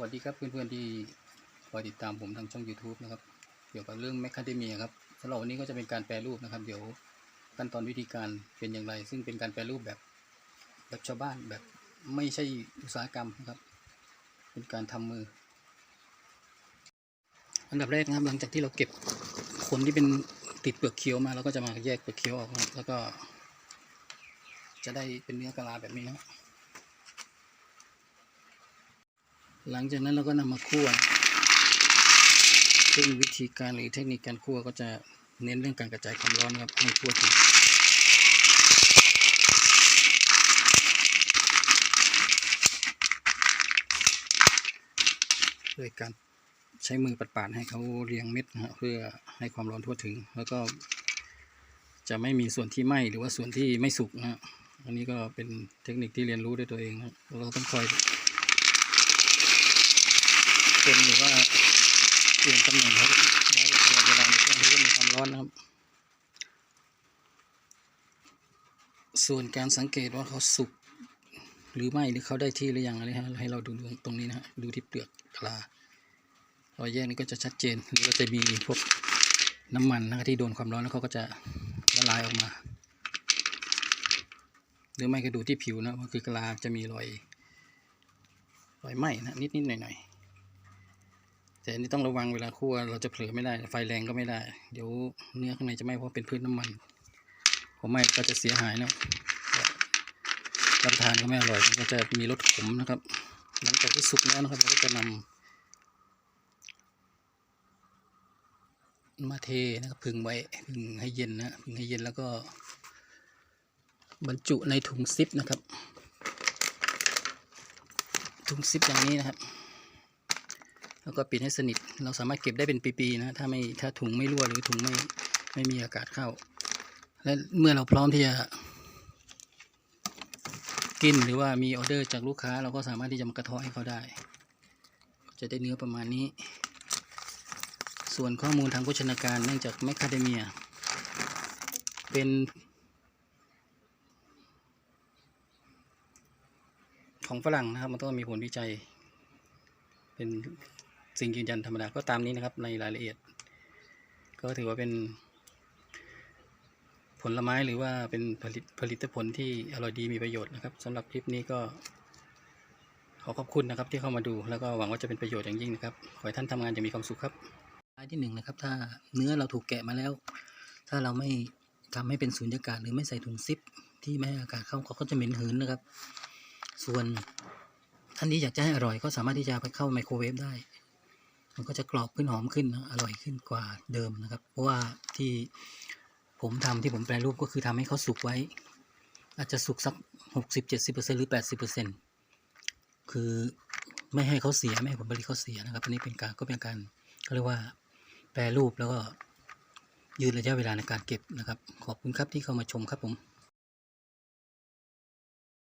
วัสดีครับเพื่อนๆที่คอยติดตามผมทางช่อง YouTube นะครับ เกี่ยวกับเรื่องแมคคาเดเมียครับสำหรับวันนี้ก็จะเป็นการแปรรูปนะครับ เดี๋ยวขั้นตอนวิธีการเป็นอย่างไร ซึ่งเป็นการแปรรูปแบบแบบชาวบ้านแบบไม่ใช่อุตสาหกรรมนะครับ เป็นการทำมือ อันดับแรกนะครับหลังจากที่เราเก็บขนที่เป็นติดเปลือกเคี้ยวมาเราก็จะมาแยกเปลือกเคี้ยวออกแล้วก็ จะได้เป็นเนื้อกะลาแบบนี้นะครับ หลังจากนั้นเราก็นำมาคั่วซึ่งวิธีการหรือเทคนิคการคั่วก็จะเน้นเรื่องการกระจายความร้อนครับให้ทั่วถึงโดยการใช้มือปัดๆให้เขาเรียงเม็ดนะเพื่อให้ความร้อนทั่วถึง แล้วก็จะไม่มีส่วนที่ไหม้หรือว่าส่วนที่ไม่สุกนะอันนี้ก็เป็นเทคนิคที่เรียนรู้ด้วยตัวเองนะเราต้องคอย เป็นหรือว่าเปลี่ยนตำแหน่งเขาไว้ตลอดเวลาในช่วงที่มีความร้อนนะครับ ส่วนการสังเกตว่าเขาสุกหรือไม่หรือเขาได้ที่หรือยังอะไรฮะให้เราดูตรงนี้นะฮะดูที่เปลือกกลารอแยกนี้ก็จะชัดเจนหรือว่าจะมีพวกน้ำมันนะครับที่โดนความร้อนแล้วเขาก็จะละลายออกมา หรือไม่ก็ดูที่ผิวนะว่าคือกลาจะมีรอยรอยไหมนะนิดๆหน่อยๆ แต่อันนี้ต้องระวังเวลาคั่วเราจะเผลอไม่ได้ ไฟแรงก็ไม่ได้ เดี๋ยวเนื้อข้างในจะไหม้เพราะเป็นพืชน้ำมันผมไหม้ก็จะเสียหายนะรับประทานก็ไม่อร่อยมันก็จะมีรสขมนะครับ หลังจากที่สุกแล้วนะครับเราก็จะนำมาเทนะครับผึ่งไว้ผึ่งให้เย็นนะผึ่งให้เย็นแล้วก็ บรรจุในถุงซิปนะครับ ถุงซิปอย่างนี้นะครับ แล้วก็ปิดให้สนิท เราสามารถเก็บได้เป็นปีๆนะ ถ้าไม่ถ้าถุงไม่รั่วหรือถุงไม่ไม่มีอากาศเข้า และเมื่อเราพร้อมที่จะกินหรือว่ามีออเดอร์จากลูกค้า เราก็สามารถที่จะมากระเทาะให้เขาได้ จะได้เนื้อประมาณนี้ ส่วนข้อมูลทางโภชนาการเนื่องจากแมคคาเดเมีย เป็นของฝรั่งนะครับมันต้องมีผลวิจัย เป็น สิ่งยืนยันธรรมดาก็ตามนี้นะครับในรายละเอียด ก็ถือว่าเป็น ผลไม้หรือว่าเป็นผลิตผลิตผลที่อร่อยดีมีประโยชน์นะครับสำหรับคลิปนี้ก็ ขอขอบคุณนะครับที่เข้ามาดูแล้วก็หวังว่าจะเป็นประโยชน์อย่างยิ่งนะครับขอให้ท่านทำงานอย่างมีความสุขครับรายที่หนึ่งนะครับ ถ้าเนื้อเราถูกแกะมาแล้ว ถ้าเราไม่ทำให้เป็นสูญญากาศหรือไม่ใส่ถุงซิป ที่ไม่ให้อากาศเข้าเขาก็จะเหม็นหืนนะครับ ส่วนท่านที่อยากจะให้อร่อยก็สามารถที่จะไปเข้าไมโครเวฟได้ มันก็จะกรอบขึ้นหอมขึ้นนะอร่อยขึ้นกว่าเดิมนะครับ เพราะว่าที่ผมทำที่ผมแปรรูปก็คือทำให้เขาสุกไว้ อาจจะสุกสักหกสิบเจ็ดสิบเปอร์เซ็นหรือแปดสิบเปอร์เซ็นคือไม่ให้เขาเสียไม่ให้ผลผลิตเขาเสียนะครับอันนี้เป็นการก็เป็นการเขาเรียกว่าแปรรูปแล้วก็ยืดระยะเวลาในการเก็บนะครับ ขอบคุณครับที่เข้ามาชมครับผม